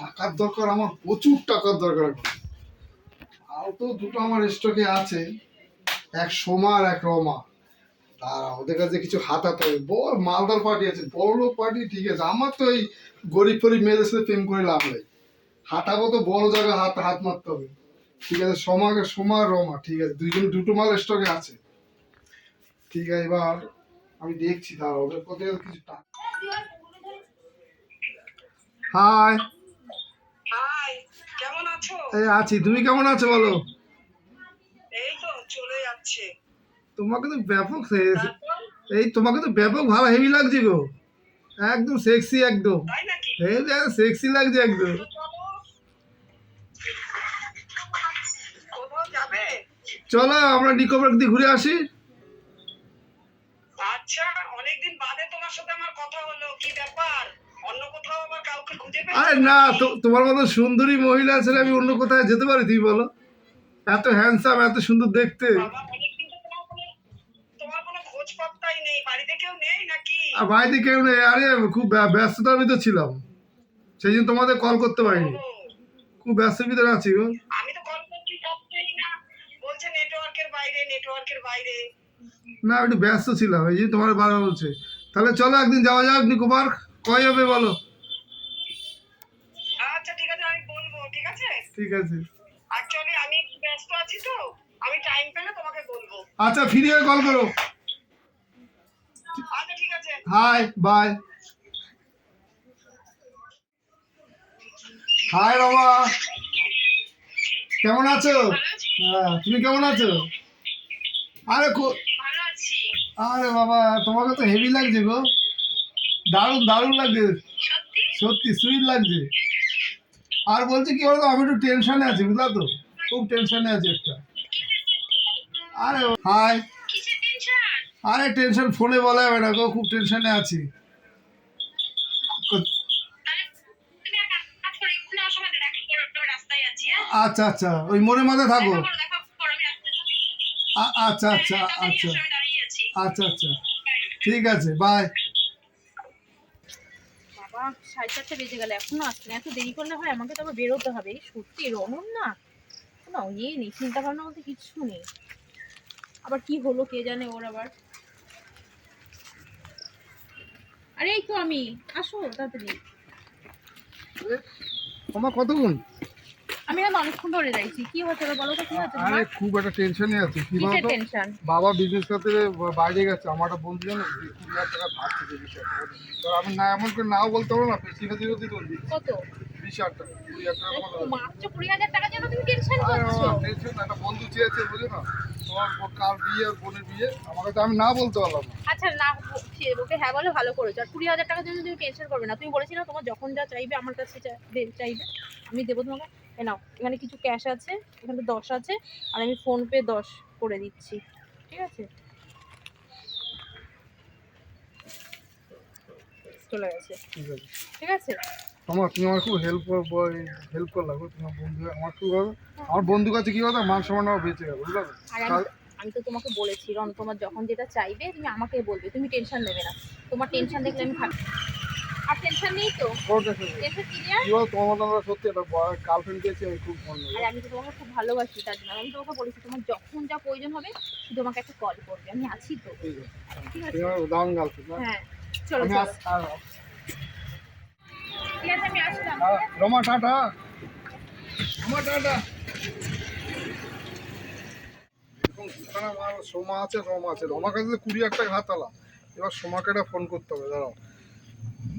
টাকার দরকার, আমার প্রচুর টাকার দরকার। আর তো দুটো আমার স্টকে আছে, এক সোমা এক রমা। তারা ওদের কাছে কিছু হাতাতে হবে। বড় মালদার পার্টি আছে, বড় লোক পার্টি ঠিক আছে। আমার তো এই গরিব ফরিব মেয়েদের সাথে প্রেম করে লাভ নেই। হাঁটাবো তো বড় জায়গায় হাত হাত মারতে হবে। ঠিক আছে, সোমাকে সোমা রমা, ঠিক আছে। দুইজন, দুটো মাল স্টকে আছে। ঠিক আছে, এবার আমি দেখছি দাঁড়া ওদের কোথায় কিছু টাকা হাই আছো এই আছি। তুমি কেমন আছো বলো? এই তো চলে যাচ্ছে। তোমাকে তো ব্যাপক এই তোমাকে তো ব্যাপক ভালো হেভি লাগছে গো। একদম সেক্সি একদম। এই সেক্সি লাগছে একদম। চলো। আমরা নিকো পার্ক দিয়ে ঘুরে আসি আচ্ছা অনেকদিন বাদে তোমার সাথে আমার কথা হলো কি ব্যাপার অন্য কোথাও আবার কাউকে খুঁজে আরে না তোমার মতো সুন্দরী মহিলা ছেলে আমি অন্য কোথায় যেতে পারি তুমি বলো। এত হ্যান্ডসাম এত সুন্দর দেখতে। বাড়িতে কেউ নেই আর খুব ব্যা- ব্যস্ততার ভিতর ছিলাম। সেই জন্য তোমাদের কল করতে পারিনি। খুব ব্যস্তের ভিতরে আছি গো। আমি তো কল করছি না। বলছে নেটওয়ার্কের বাইরে নেটওয়ার্কের বাইরে। না একটু ব্যস্ত ছিলাম এই জন্য তোমার বারবার বলছে তাহলে চলো একদিন যাওয়া যাক নিকো পার্ক কয় হবে বলো আচ্ছা ঠিক আছে আমি বলব ঠিক আছে ঠিক আছে। অ্যাকচুয়ালি আমি একটু ব্যস্ত আছি তো আমি টাইম পেলে তোমাকে বলব। আচ্ছা ফিরে কল করো। আচ্ছা ঠিক আছে। Hi bye hi Rama. কেমন আছো? হ্যাঁ তুমি কেমন আছো? আরে আরে বাবা তোমাকে তো হেভি লাগছে গো। দারুণ দারুণ লাগছে। সত্যি? সত্যি সুইট লাগছে। আর বলছি কি বলতো, আমি একটু টেনশনে আছি, বুঝলা তো? খুব টেনশনে আছি একটা। আরে হাই আরে টেনশন ফোনে বলা যাবে না গো, খুব টেনশনে আছি। আচ্ছা আচ্ছা ওই মোড়ে মাঝে থাকো। আচ্ছা আচ্ছা আচ্ছা। আচ্ছা আচ্ছা। ঠিক আছে বাই সাড়ে চারটে বেজে গেল, এখনও আসছে না এত দেরি করলে হয়, আমাকে তো আবার বেরোতে হবে। সত্যি, রমন না? না ইয়ে নেই চিন্তা ভাবনা বলতে কিচ্ছু নেই। আবার কি হলো কে জানে ওর আবার? আরে, এই তো আমি। আসো, তাড়াতাড়ি। তোমার কতক্ষণ? আমি এখন অনেকক্ষণ ধরে যাইছি। কি হচ্ছে এবার বলো তো কি হচ্ছে? আরে খুব একটা টেনশনে আছি। কি বলতো? টেনশন বাবা বিজনেস করতে বাইরে গেছে। আমার একটা বন্ধু জানো কুড়ি হাজার টাকা ধার থেকে বিশ হাজার তো আমি না এমন করে নাও বলতে পারব না বেশি বেশি যদি বলবি কত? বিশ হাজার টাকা কুড়ি হাজার টাকা মাত্র কুড়ি হাজার জন্য তুমি টেনশন করছ? একটা বন্ধু চেয়েছে বুঝো না? তোমার বিয়ে বোনের বিয়ে। আমাকে তো আমি না বলতে পারলাম আচ্ছা না ওকে হ্যাঁ বলে ভালো করেছ। আর কুড়ি হাজার টাকার জন্য তুমি টেনশন করবে না। তুমি বলেছিলে তোমার যখন যা চাইবে আমার কাছে চাইবে। আমি দেবো তোমাকে। এ নাও এখানে কিছু ক্যাশ আছে এখানে দশ আছে আর আমি ফোনপে দশ করে দিচ্ছি ঠিক আছে? চলে গেছে ঠিক আছে। তোমার তুমি আমার খুব হেল্প হেল্প করলাম তোমার বন্ধু আমার খুব আমার বন্ধুর কাছে কি কথা মান সম্মান বেঁচে গেল বুঝলে? আমি তো তোমাকে বলেছি রন তোমার যখন যেটা চাইবে তুমি আমাকে বলবে তুমি টেনশন নেবে না। তোমার টেনশন দেখলে আমি থাকি আর টেনশন নেই তো? টেনশন ক্লিয়ার কি বল তোমার আমরা সত্যি একটা গার্লফ্রেন্ড পেয়েছি আমি খুব আর আমি তো তোমাকে খুব ভালোবাসি তার জন্য আমি তোমাকে বলেছি তোমার যখন যা প্রয়োজন হবে শুধু আমাকে একটা কল করবে। আমি আছি তো। ঠিক আছে। দারুণ গার্লফ্রেন্ড হ্যাঁ। চলো আমি চলো। আস- ঠিক আছে আমি আসলাম। রমা টাটা। রমা সোমা আছে রমা আছে। রমার কাছে কুড়ি একটা হাত আলা এবার সোমাকে একটা ফোন করতে হবে দাঁড়াও।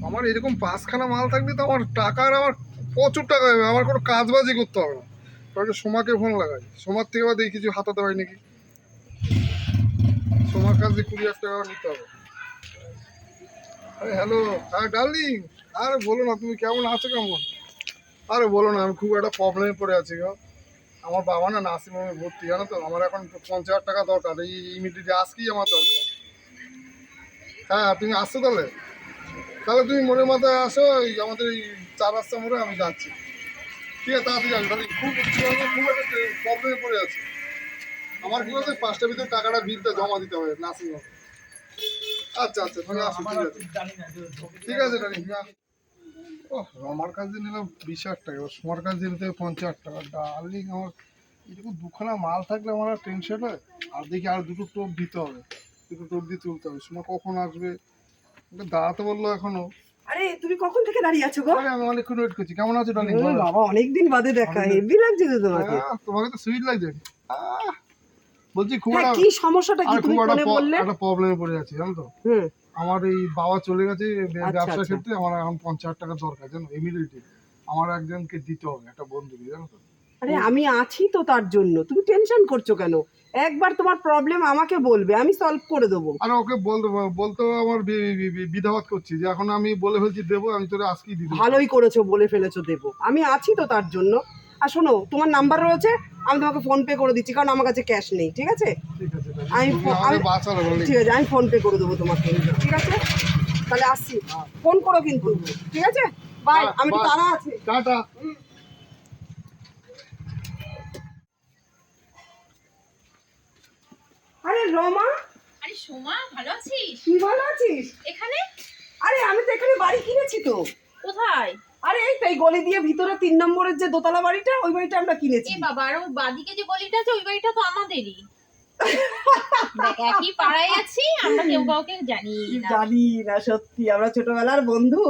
আমার এরকম পাঁচখানা মাল থাকলে তো আমার টাকার আমার প্রচুর টাকা হবে। আমার কোনো কাজবাজি করতে হবে না। তাহলে সোমাকে ফোন লাগাই। সোমার থেকে আবার দেখি কিছু হাতাতে হয় নাকি। সোমার কাছে কুড়ি হাজার টাকা নিতে হবে। আরে হ্যালো হ্যাঁ ডার্লিং। আরে বলো না, তুমি কেমন আছো কেমন? আরে বলো না, আমি খুব একটা প্রবলেমে পড়ে আছি গো। আমার বাবা না নার্সিং হোমে ভর্তি, জানো তো? আমার এখন পঞ্চাশ হাজার টাকা দরকার। এই ইমিডিয়েটলি আজকেই আমার দরকার। হ্যাঁ তুমি আসছো তাহলে? তাহলে তুমি মনে মাথায় আসো, এই আমাদের এই চার রাস্তা মোড়ে আমি যাচ্ছি। ঠিক আছে, তাড়াতাড়ি যাবি তাহলে খুব খুব একটা প্রবলেমে পড়ে আছে। আমার কি বলতো পাঁচটার ভিতরে টাকাটা বিলটা জমা দিতে হবে, নার্সিং হোমে। আচ্ছা আচ্ছা তুমি আসো, ঠিক আছে। ঠিক আছে ও আমার কাছ দিয়ে নিলাম বিশ হাজার টাকা তোমার কাছ দিয়ে নিতে হবে পঞ্চাশ টাকা। ডার্লিং আমার এরকম দুখানা মাল থাকলে আমার আর টেনশন হয়। আর দেখি আর দুটো টোপ দিতে হবে, দুটো টোপ দিয়ে তুলতে হবে। সময় কখন আসবে? দাঁড়াতে বলল এখনও। আরে তুমি কখন থেকে দাঁড়িয়ে আছো গো? আরে আমি অনেকক্ষণ ওয়েট করছি। কেমন আছো ডার্লিং ওই বাবা অনেকদিন বাদে দেখা। হেভি লাগছে তো তোমাকে। তোমাকে তো সুইট লাগছে। বলছি খুব হ্যাঁ একটা কি সমস্যাটা কি তুমি প- বললে? একটা প্রবলেমে পড়ে যাচ্ছি জানো তো? আমার এই বাবা চলে গেছে আচ্ছা, ব্যবসার আচ্ছা। ক্ষেত্রে। আমার এখন পঞ্চাশ টাকা দরকার জানো? ইমিডিয়েটলি আমার একজনকে দিতে হবে একটা বন্ধুকে জানো তো? আরে আমি আছি তো তার জন্য। তুমি টেনশন করছ কেন? একবার তোমার প্রবলেম আমাকে বলবে আমি সলভ করে দেবো। আর ওকে বলতে বলতেও আমার বিধাবাদ করছি যে এখন আমি বলে ফেলছি দেবো আমি তোরে আজকেই দিতে ভালোই করেছ বলে ফেলেছো দেবো। আমি আছি তো তার জন্য। আর শোনো তোমার নাম্বার রয়েছে আমি তোমাকে ফোন পে করে দিচ্ছি কারণ আমার কাছে ক্যাশ নেই ঠিক আছে। আমি ঠিক আছে আমি ফোন পে করে দেবো তোমাকে। ঠিক আছে? তাহলে আসছি। ফোন করো কিন্তু। ঠিক আছে? বাই হ্যাঁ, আমি. তাড়া আছে। টাটা। আরে রমা। আরে সোমা ভালো আছিস? তুই ভালো আছিস? এখানে? আরে আমি তো এখানে বাড়ি কিনেছি তো। কোথায়? আরে এই তাই গলি দিয়ে ভিতরে তিন নম্বরের যে দোতলা বাড়িটা ওই বাড়িটা আমরা কিনেছি। এ বাবা আর ওই বাদিকে যে গলিটা আছে ওই বাড়িটা তো আমাদেরই। একই পাড়ায় আছি আমরা কেউ কাউকে জানি না। জানি না সত্যি। আমরা ছোটবেলার বন্ধু।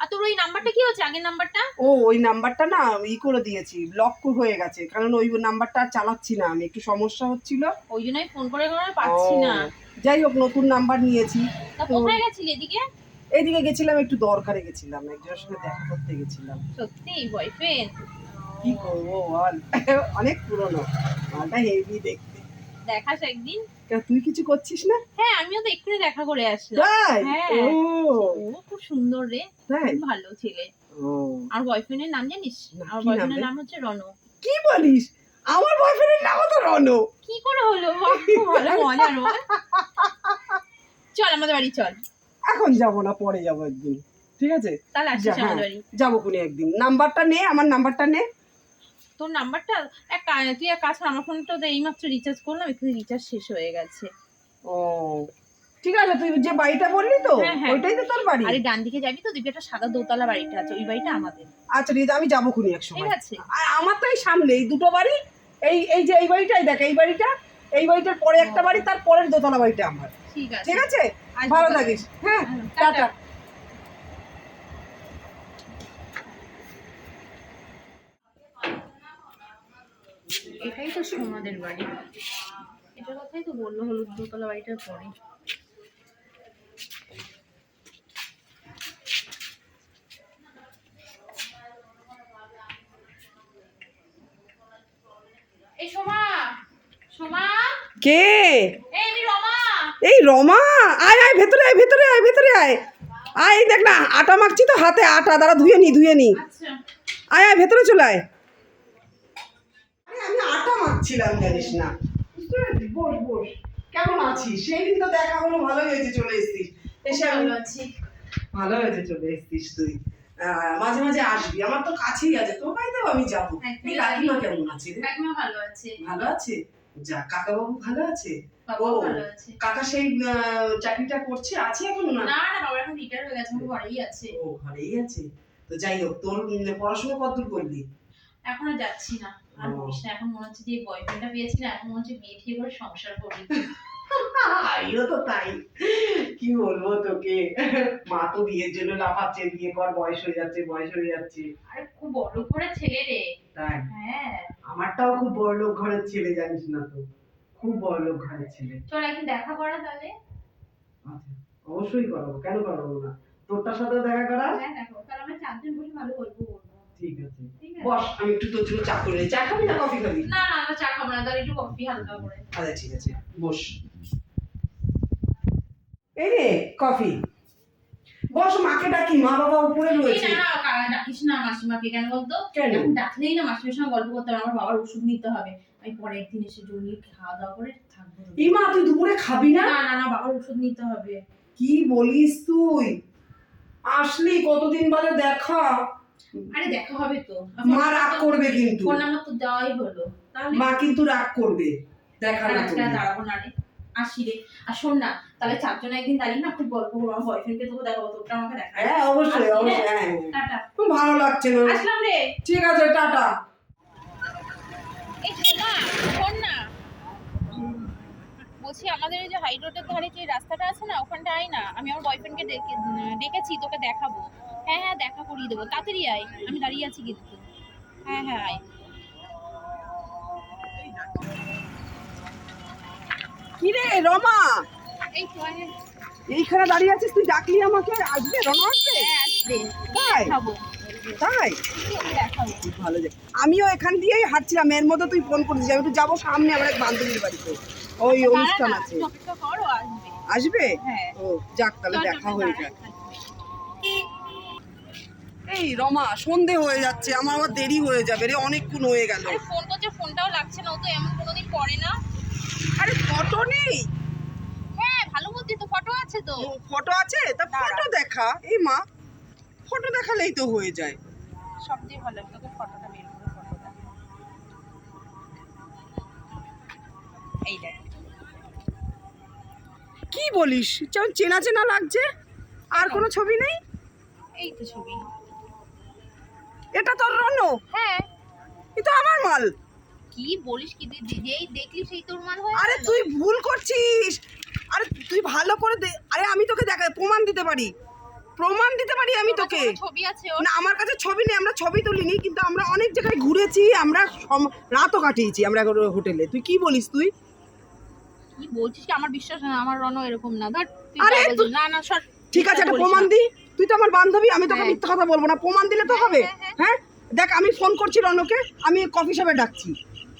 আর তোর ওই নাম্বারটা কি হচ্ছে আগের নাম্বারটা? ও ওই নাম্বারটা না ই করে দিয়েছি ব্লক হয়ে গেছে। কারণ ওই নাম্বারটা আর চালাচ্ছি না আমি একটু সমস্যা হচ্ছিল। ওই জন্যই ফোন করে করে পাচ্ছি না। যাই হোক নতুন নাম্বার নিয়েছি। তা কোথায় গেছিলি এদিকে? এইদিকে গেছিলাম একটু দরকারে গেছিলাম একজনের সঙ্গে দেখা করতে গেছিলাম। সত্যি বয়ফ্রেন্ড কি করব বল? অনেক পুরনো মালটা হেভি দেখতে। দেখাস একদিন। তুই কিছু করছিস না? হ্যাঁ আমিও তো এক্ষুনি দেখা করে আসলাম। হ্যাঁ। ও। খুব সুন্দর রে। তাই? ভালো ছেলে। আর বয়ফ্রেন্ডের নাম জানিস? আমার নাম বয়ফ্রেন্ডের নাম হচ্ছে কি বলিস? আমার বয়ফ্রেন্ডের নামও তো রনো। কি করে হলো? ভালো মজার বল চল আমাদের বাড়ি চল। এখন যাব না পরে যাব একদিন। ঠিক আছে? তাহলে আসিস হ্যাঁ। আমাদের বাড়ি। যাব কোনে একদিন। নাম্বারটা নে আমার নাম্বারটা নে। তোর নাম্বারটা এক তুই এক কাজ আমার ফোনটা তো এইমাত্র রিচার্জ করলাম এখানে রিচার্জ শেষ হয়ে গেছে। ও ঠিক আছে তুই যে বাড়িটা বললি তো হ্যাঁ, হ্যাঁ। ওইটাই তো তোর বাড়ি? আরে ডান দিকে যাবি তো দিকে একটা সাদা দোতলা বাড়িটা আছে ওই বাড়িটা আমাদের। আচ্ছা ঠিক আমি যাব খুনি এক ঠিক আছে। আর আমার তো এই সামনে এই দুটো বাড়ি এই এই যে এই বাড়িটাই দেখ এই বাড়িটা এই বাড়িটার পরে একটা বাড়ি তার পরের দোতলা বাড়িটা আমার। ঠিক আছে। ঠিক আছে? ভালো থাকিস। হ্যাঁ টাটা। এটাই তো সোমাদের বাড়ি। এটার কথাই তো বলল হলুদ দোতলা বাড়িটার পরে। এই সোমা সোমা। কে? এই রমা আয় আয় ভেতরে আয় ভেতরে আয় ভেতরে আয়। আয় এই দেখ না আটা মাখছি তো হাতে আটা দাঁড়া ধুয়ে নি ধুয়ে নি। আচ্ছা। আয় আয় ভেতরে চলে আয়। আমি আটা মাখছিলাম জানিস না। বুঝতে পেরেছিস? বস বস। কেমন আছিস? সেই দিন তো দেখা হলো ভালোই হয়েছে চলে এসেছিস। এসে আমি ভালো আছি। ভালো হয়েছে চলে এসেছিস তুই। মাঝে মাঝে আসবি আমার তো কাছেই আছে তোর বাড়িতেও আমি যাব। এই কাকিমা কেমন আছে কাকিমা ভালো আছে। ভালো আছে? যা কাকা বাবু ভালো আছে? ও। কাকা সেই চাকরিটা করছে আছে এখনও না? না না বাবা এখন রিটায়ার হয়ে গেছে ঘরেই আছে। ও ঘরেই আছে। তো যাই হোক তোর পড়াশোনা কতদূর করলি? এখন আর যাচ্ছি না। আর বলিস না এখন মনে হচ্ছে যে বয়ফ্রেন্ডটা পেয়েছি না এখন মনে হচ্ছে বিয়ে ঠিক করে সংসার করবি। আমিও তো তাই। কি বলব তোকে? মা তো বিয়ের জন্য লাফাচ্ছে বিয়ে কর বয়স হয়ে যাচ্ছে বয়স হয়ে যাচ্ছে। আরে খুব বড় করে ছেলে রে। তাই? হ্যাঁ। আমারটাও খুব বড় লোক ঘরের ছেলে জানিস না তো? খুব বড় লোক ঘরের ছেলে। চল একদিন দেখা করা তাহলে। আচ্ছা অবশ্যই করাবো। কেন করাবো না? তোরটার সাথে দেখা করা হ্যাঁ দেখো তাহলে আমরা চারজন বসে ভালো গল্প করব। ঠিক আছে। বস আমি একটু তোর জন্য চা করে। চা খাবি না কফি খাবি? না না আমরা চা খাব না। তাহলে একটু কফি হালকা করে। আচ্ছা ঠিক আছে। বস। এই রে কফি। বস মাকে ডাকি মা বাবা উপরে রয়েছে। না না ডাকিস না মাসিমাকে কেন বলতো? কেন? ডাকলেই না মাসিমার সঙ্গে গল্প করতে আমার বাবার ওষুধ নিতে হবে। আমি পরে একদিন এসে জমিয়ে খাওয়া দাওয়া করে থাকব। এই মা তুই দুপুরে খাবি না? না না না বাবার ওষুধ নিতে হবে। কি বলিস তুই? আসলি কতদিন বাদে দেখা? আরে দেখা হবে তো। মা রাগ করবে কিন্তু। ফোন নাম্বার তো দেওয়াই হলো। তাহলে মা কিন্তু রাগ করবে। দেখা না দাঁড়াবো না রে। আসি রে। আর শোন না তাহলে চারজন একদিন দাঁড়িয়ে না খুব গল্প করব আমার বয়ফ্রেন্ডকে তোকে দেখাবো তোরটা আমাকে দেখা হ্যাঁ অবশ্যই অবশ্যই হ্যাঁ হ্যাঁ। টাটা। খুব ভালো লাগছে আসলাম রে। ঠিক আছে টাটা। বলছি আমাদের ওই যে হাই রোডের ধারে যে রাস্তাটা আছে না ওখানটা আয় না। আমি আমার বয়ফ্রেন্ডকে ডেকে ডেকেছি তোকে দেখাবো। হ্যাঁ হ্যাঁ দেখা করিয়ে দেবো। তাড়াতাড়ি আয় আমি দাঁড়িয়ে আছি কিন্তু হ্যাঁ হ্যাঁ আয়। কি রে রমা? এই তো। এইখানে দাঁড়িয়ে আছিস তুই ডাকলি আমাকে? আসবে? রমা আসবে? হ্যাঁ তাই? তাই? ভালো যে। আমিও এখান দিয়েই হাঁটছিলাম এর মধ্যে তুই ফোন করেছিস আমি তো যাব সামনে আমার এক বান্ধবীর বাড়িতে। ওই অনুষ্ঠান আছে। আসবে। হ্যাঁ। ও যাক তাহলে দেখা হয়ে। যাক। এই রমা সন্ধে হয়ে যাচ্ছে আমার আবার দেরি হয়ে যাবে রে অনেকক্ষণ হয়ে গেল। ফোন করছে ফোনটাও লাগছে না ও তো এমন কোনোদিন করে না। আরে ফটো নেই? হ্যাঁ ভালো বুদ্ধি তো ফটো আছে তো। ফটো আছে? তা ফটো দেখা। এই মা ফটো দেখালেই তো হয়ে যায়। সবচেয়ে ভালো তোকে ফটোটা কি বলিস? যেমন চেনা চেনা লাগছে। আর কোনো ছবি নেই? এই তো ছবি। এটা তোর রনো? হ্যাঁ। এটা আমার মাল। কি বলিস কি? তুই যেই দেখলি সেই তোর মান হয়ে আরে তুই ভুল করছিস। আরে তুই ভালো করে দে আরে আমি তোকে দেখা প্রমাণ দিতে পারি। প্রমাণ দিতে পারি আমি তোকে। ছবি আছে না আমার কাছে ছবি নেই আমরা ছবি তুলিনি কিন্তু আমরা অনেক জায়গায় ঘুরেছি আমরা রাতও কাটিয়েছি আমরা হোটেলে। তুই কি বলিস তুই? কি বলছিস কি আমার বিশ্বাস না আমার রনো এরকম না ধর তুই আরে। না না সর ঠিক আছে একটা প্রমাণ। দি তুই তো আমার বান্ধবী আমি তোকে হ্যাঁ। মিথ্যা কথা বলব না প্রমাণ দিলে তো হ্যাঁ, হবে হ্যাঁ, হ্যাঁ। হ্যাঁ দেখ আমি ফোন করছি রনকে আমি কফি শপে ডাকছি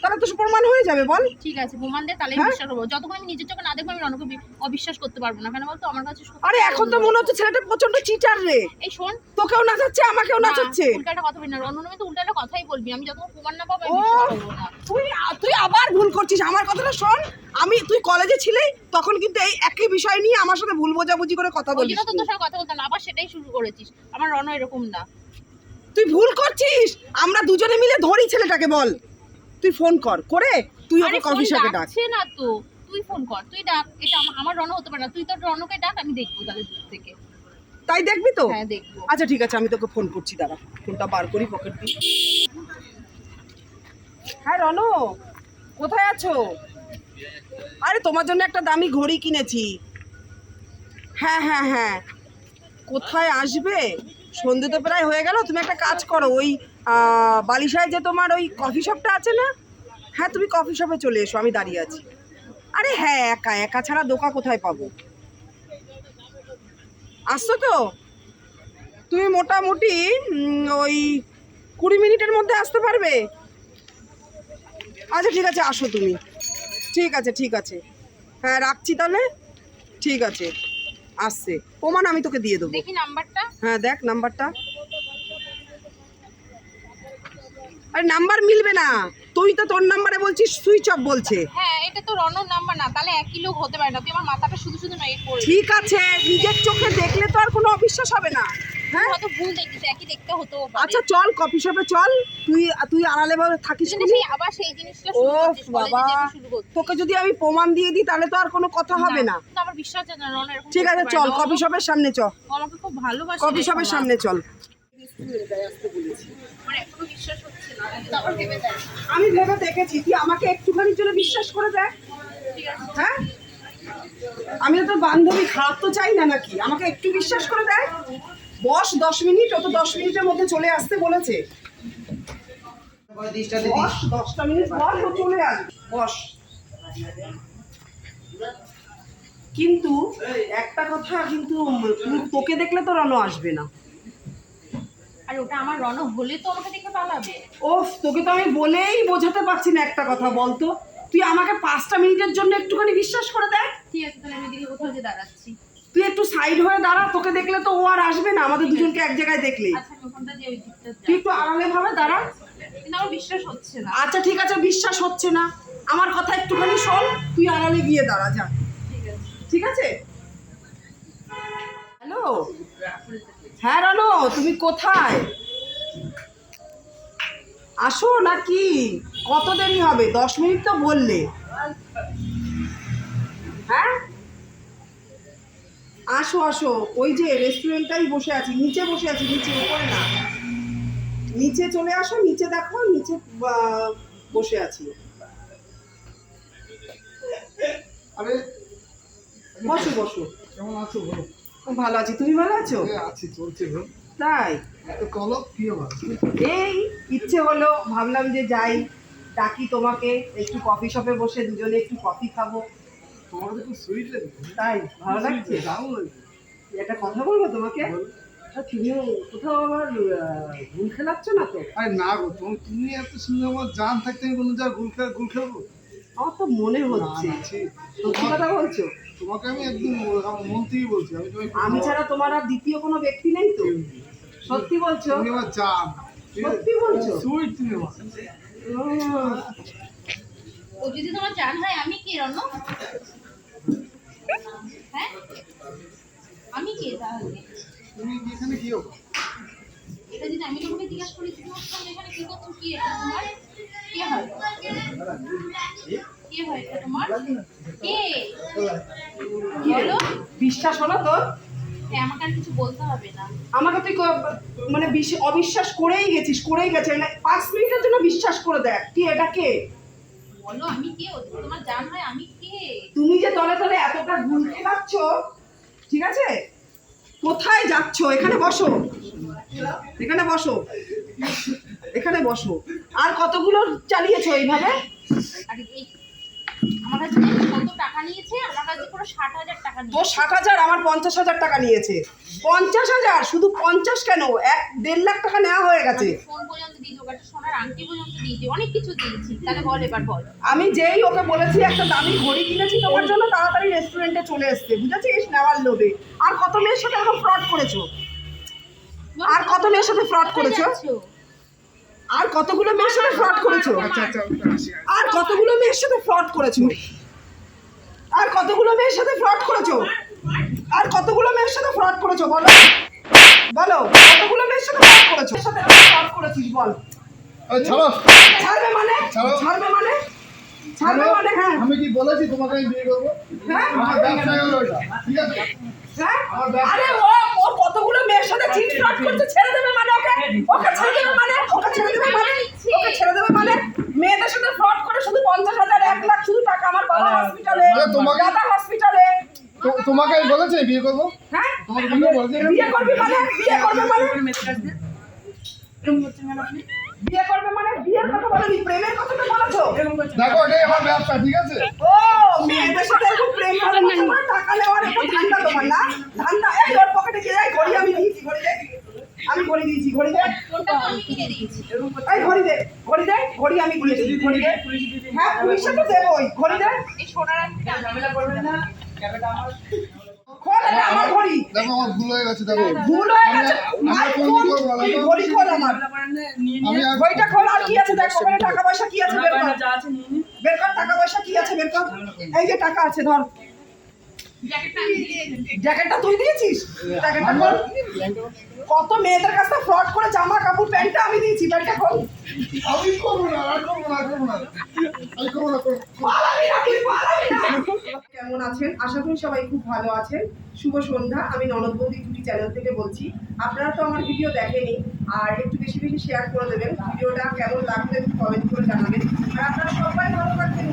তাহলে তো প্রমাণ হয়ে যাবে বল। ঠিক আছে প্রমাণ দে তাহলে হ্যাঁ? বিশ্বাস করব। যতক্ষণ আমি নিজের চোখে না দেখব আমি রনকে অবিশ্বাস করতে পারব না। কেন বলতো? আমার কাছে আরে এখন তো মনে হচ্ছে ছেলেটা প্রচণ্ড চিটার রে। এই শোন। তোকেও নাচাচ্ছে আমাকেও না, নাচাচ্ছে। উল্টাটা কথা বলি না। রনন তো উল্টাটা কথাই বলবি। আমি যতক্ষণ প্রমাণ না পাবো তুই তুই আবার ভুল করছিস। আমার কথাটা শোন আমি তুই কলেজে ছিলি তখন কিন্তু এই একই বিষয় নিয়ে আমার সাথে ভুল বোঝাবুঝি করে কথা বলিস তো তোর সাথে কথা বলতাম না আবার সেটাই শুরু করেছিস। আমার রন এরকম না। তুই ভুল করছিস। আমরা দুজনে মিলে ধরি ছেলেটাকে বল। তুই ফোন কর করে তুই ওকে কফি শপে ডাক। ডাকছে না তো। তুই ফোন কর তুই ডাক এটা আমা- আমার রন হতে পারে না। তুই তো রনকে ডাক আমি দেখব তাহলে দূর থেকে। তাই দেখবি তো? হ্যাঁ দেখব। আচ্ছা ঠিক আছে আমি তোকে ফোন করছি দাঁড়া। ফোনটা বার করি পকেট দিয়ে। হ্যাঁ রনো কোথায় আছো? আরে তোমার জন্য একটা দামি ঘড়ি কিনেছি। হ্যাঁ হ্যাঁ হ্যাঁ। কোথায় আসবে? সন্ধে তো প্রায় হয়ে গেল তুমি একটা কাজ করো ওই বালিশায় যে তোমার ওই কফি শপটা আছে না? হ্যাঁ তুমি কফি শপে চলে এসো আমি দাঁড়িয়ে আছি। আরে হ্যাঁ একা একা ছাড়া দোকা কোথায় পাবো? আসছো তো? তুমি মোটামুটি ওই কুড়ি মিনিটের মধ্যে আসতে পারবে? আচ্ছা ঠিক আছে আসো তুমি। ঠিক আছে ঠিক আছে। হ্যাঁ রাখছি তাহলে। ঠিক আছে আসছে। প্রমাণ আমি তোকে দিয়ে দেবো। দেখি নাম্বারটা। হ্যাঁ দেখ নাম্বারটা। আরে নাম্বার মিলবে না। তুই তো তোর নাম্বারে বলছিস সুইচ অফ বলছে। হ্যাঁ এটা তো রনর নাম্বার না তাহলে একই লোক হতে পারে না। তুই আমার মাথাটা শুধু শুধু নয় করে ঠিক আছে নিজের চোখে দেখলে তো আর কোনো অবিশ্বাস হবে না। হ্যাঁ? হয়তো ভুল দেখিস একই দেখতে হতো আচ্ছা চল কফি শপে চল। তুই তুই আড়ালে ভাবে থাকিস খুনি। আবার সেই জিনিসটা শুরু করছিস বাবা। তোকে যদি আমি প্রমাণ দিয়ে দিই তাহলে তো আর কোনো কথা হবে না। আমার বিশ্বাস না রন এরকম ঠিক আছে চল। কফি শপের সামনে চল আমাকে খুব ভালোবাসে কফি শপের সামনে চল। আমার এখনও বিশ্বাস হচ্ছে আমি ভেবে দেখেছি তুই আমাকে একটুখানির জন্য বিশ্বাস করে দেখ। হ্যাঁ? আমি তো বান্ধবী খারাপ তো চাই না নাকি? আমাকে একটু বিশ্বাস করে দেয় বস দশ মিনিট ও তো দশ মিনিটের মধ্যে চলে আসতে বলেছে। বস দশটা মিনিট ও চলে আসবে। বস। কিন্তু একটা কথা কিন্তু তোকে দেখলে তো রনো আসবে না। আর ওটা আমার রন হলে তো আমাকে দেখে পালাবে। ওফ তোকে তো আমি বলেই বোঝাতে পারছি না একটা কথা বলতো তুই আমাকে পাঁচটা মিনিটের জন্য একটুখানি বিশ্বাস করে দেখ। ঠিক আছে তাহলে আমি দিকে কোথাও যে দাঁড়াচ্ছি। তুই একটু সাইড হয়ে দাঁড়া তোকে দেখলে তো ও আর আসবে না আমাদের দুজনকে এক জায়গায় দেখলেই। আচ্ছা তুই একটু আড়ালে ভাবে দাঁড়া। কিন্তু আমার বিশ্বাস হচ্ছে না। আচ্ছা ঠিক আছে বিশ্বাস হচ্ছে না। আমার কথা একটুখানি শোন তুই আড়ালে গিয়ে দাঁড়া যা। ঠিক আছে। ঠিক আছে? হ্যালো হ্যাঁ রানো তুমি কোথায়? আসো নাকি? কত দেরি হবে? দশ মিনিট তো বললে। হ্যাঁ? আসো আসো। ওই যে রেস্টুরেন্টটাই বসে আছি। নিচে বসে আছি নিচে উপরে না। নিচে চলে আসো নিচে দেখো নিচে বসে আছি। আরে বসো বসো। কেমন আছো বলো? খুব ভালো আছি। তুমি ভালো আছো? এই আছি চলছে তাই? তো এই ইচ্ছে হলো ভাবলাম যে যাই ডাকি তোমাকে একটু কফি শপে বসে দুজনে একটু কফি খাব। তোমার তো সুইট তাই ভালো লাগছে? একটা কথা বলব তোমাকে? তুমিও কোথাও আবার ভুল খেলাচ্ছ না তো? আরে না গো তুমি তুমি এত সুন্দর আমার জান থাকতে আমি কোনো জায়গায় গুল খেল গুল খেলব? আমার তো মনে হচ্ছে। সত্যি কথা বলছো? তোমাকে আমি একদম আমার মন থেকেই বলছি আমি তোমাকে আমি ছাড়া তোমার আর দ্বিতীয় কোনো ব্যক্তি নেই তো সত্যি বলছো তুমি আমার জান সত্যি বলছো? সুইট তুমি আমার ও যদি তোমার জান হয় আমি কে রণ হ্যাঁ আমি কে তাহলে তুমি এখানে কি এটা যদি আমি তোমাকে জিজ্ঞাসা করি তুমি তোমার এখানে কি করছ কি এটা তোমার কে হয় কে তোমার? কে? বলো। বিশ্বাস হলো তোর? হ্যাঁ আমাকে আর কিছু বলতে হবে না। আমাকে তুই মানে অবিশ্বাস করেই গেছিস করেই গেছে পাঁচ মিনিটের জন্য বিশ্বাস করে দেখ কি এটা কে? বলো আমি কে? তোমার জান হয় আমি কে? তুমি যে তলে তলে এতটা গুল খেলাচ্ছ ঠিক আছে? কোথায় যাচ্ছ? এখানে বসো। এখানে বসো। এখানে বসো। আর কতগুলো চালিয়েছো এইভাবে? আমার কাছে কত টাকা নিয়েছে? আমার কাছে পুরো ষাট হাজার টাকা ষাট হাজার আমার পঞ্চাশ হাজার টাকা নিয়েছে। পঞ্চাশ হাজার? শুধু পঞ্চাশ কেন? এক দেড় লাখ টাকা নেওয়া হয়ে গেছে। ফোন পর্যন্ত দিয়েছি ওকে সোনার আংটি পর্যন্ত দিয়েছি অনেক কিছু দিয়েছি। তাহলে বল এবার বল। আমি যেই ওকে বলেছি একটা দামি ঘড়ি কিনেছি তোমার জন্য তাড়াতাড়ি রেস্টুরেন্টে চলে এসছে। বুঝেছিস? নেওয়ার লোভে। আর কত মেয়ের সাথে এরকম ফ্রড করেছ? আর কত মেয়ের সাথে ফ্রড করেছ? আর কতগুলো মেয়ের সাথে ফ্রড করেছ? আচ্ছা আচ্ছা আর কতগুলো মেয়ের সাথে ফ্রড করেছ? আর কতগুলো মেয়ের সাথে ফ্রড করেছ? আর কতগুলো মেয়ের সাথে ফ্রড করেছ? বলো। বলো। কতগুলো মেয়ের সাথে ফ্রড করেছ? সাথে ফ্রড করেছিস বল। ছাড়ো। ছাড়বে মানে? ছাড়ো। ছাড়বে মানে? আমি কি বলেছি তোমাকে আমি বিয়ে করব? হ্যাঁ। আমার ব্যবসা হলো এটা ঠিক আছে? হ্যাঁ? আরে ও ও কতগুলো মেয়ের সাথে চিট ফ্রড করতে ছেড়ে দেবে মানে ওকে? ওকে ছেড়ে দেবে মানে? ওকে ছেড়ে দেবে মানে? ওকে ছেড়ে দেবে মানে? মেয়েদের সাথে ফ্রড করে শুধু পঞ্চাশ হাজার এক লাখ শুধু টাকা আমার বাবা হসপিটালে তোমাকে- দাদা হসপিটালে তো- তোমাকে আমি বলেছি বিয়ে করব? হ্যাঁ। তোমাকে বিয়ে বলেছি বিয়ে করবি মানে? বিয়ে করবে মানে? বিয়ে করবে মানে বিয়ের কথা বলেনি প্রেমের কথা তো বলেছ? দেখো এটাই আমার ব্যবসা ঠিক আছে? ও মেয়েদের সাথে এরকম প্রেম করে টাকা নেওয়ার একটা ধান্দা তোমার না? ধান্দা এই ওর পকেটে গিয়ে এই ঘড়ি আমি দিয়েছি ঘড়ি দে আমি ঘড়ি দিয়েছি ঘড়ি দে ফোনটা তো আমি কিনে দিয়েছি এই ঘড়ি দে ঘড়ি দে ঘড়ি আমি দিয়েছি ঘড়ি দে। হ্যাঁ পুলিশে তো দেবোই ঘড়ি দে। এই সোনার আংটিটা আমি খোল এটা আমার ঘড়ি। দেখো আমার ভুল হয়ে গেছে দেখো। ভুল হয়ে গেছে। আমি ভাই আর খোল। ঘড়ি আমার। আমি ঘড়িটা খোল আর কি আছে? দেখ ওখানে টাকা পয়সা কি আছে? বের কর। বের কর টাকা পয়সা কি আছে? বের কর। এই যে টাকা আছে ধর। জ্যাকেটটা তুই দিয়েছিস? জ্যাকেটটা খোল। কত মেয়েদের কাছে ফ্রড করে জামা কাপড় প্যান্টটা আমি দিয়েছি প্যান্টটা খোল। আমি করব না আর করব না করব না। আমি করব না করব পালাবি না, তুই পালাবি না। কেমন আছেন? আশা করি সবাই খুব ভালো আছেন। শুভ সন্ধ্যা। আমি ননদ বৌদি টুটি চ্যানেল থেকে বলছি। আপনারা তো আমার ভিডিও দেখেনি আর একটু বেশি বেশি শেয়ার করে দেবেন। ভিডিওটা কেমন লাগবে একটু কমেন্ট করে জানাবেন। আর আপনারা সবাই ভালো থাকবেন।